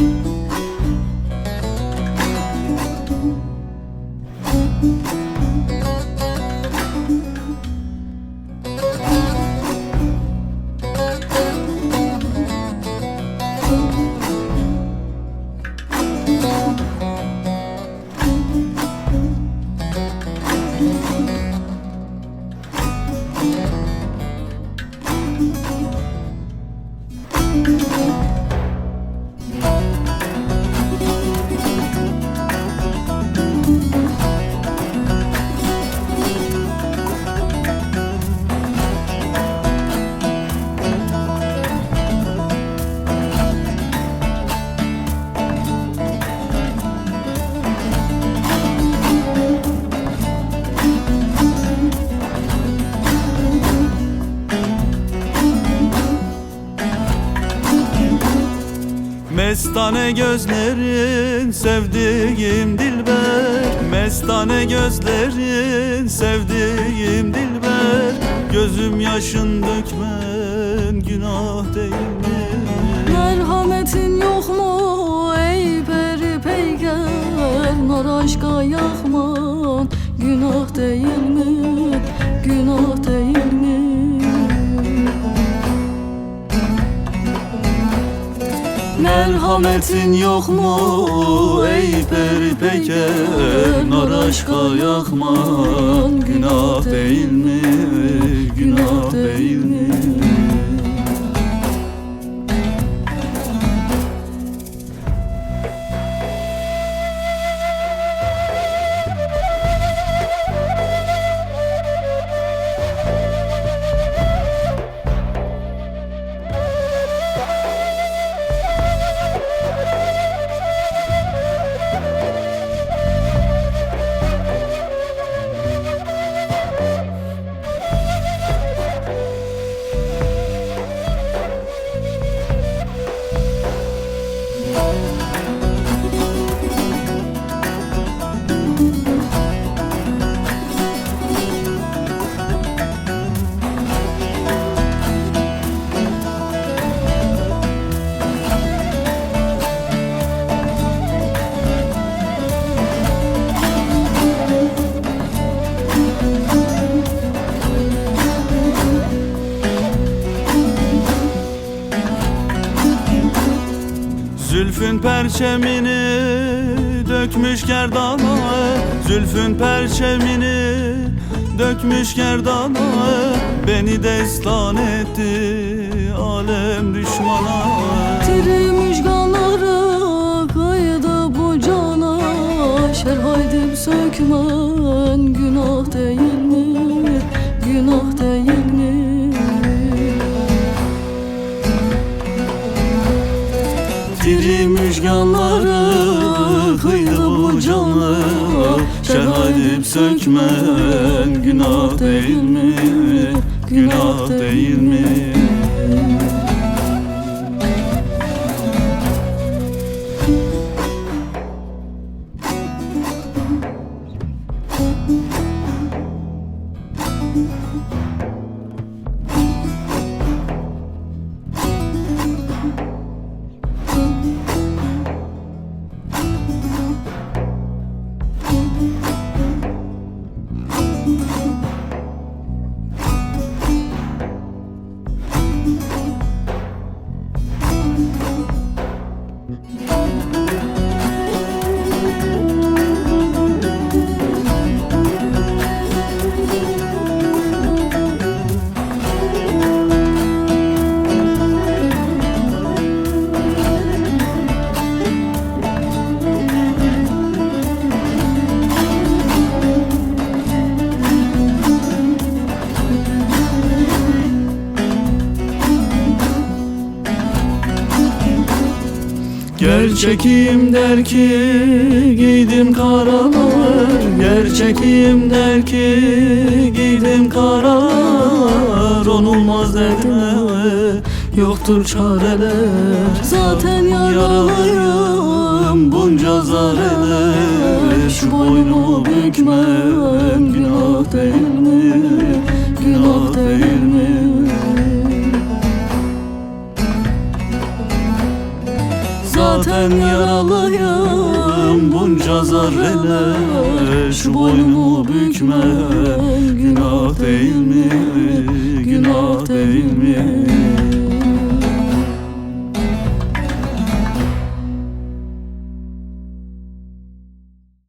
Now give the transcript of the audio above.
you Mestane gözlerin sevdiğim dilber Mestane gözlerin sevdiğim dilber Gözüm yaşın dökmen günah değil mi? Merhametin yok mu ey peri peyker Nar aşka yakman günah değil mi? Merhametin yok mu ey peri peker Nar aşka yakman günah değil mi? Günah Zülfün perçemini dökmüş gerdana Zülfün perçemini dökmüş gerdana Beni destan etti alem düşmana. Tiri müjganları kaydı bu cana Şer haydim Şehadim sökmen günah değil mi? Günah değil mi? Gerçekim der ki giydim karalar Gerçekim der ki giydim karalar Onulmaz dediler yoktur çareler Zaten yaralıyım bunca zar eder Şu boynumu bükmem günah değil mi? Günah değil mi? Zaten yaralıyım. Bunca zar ele Şu boynumu bükmen Günah değil mi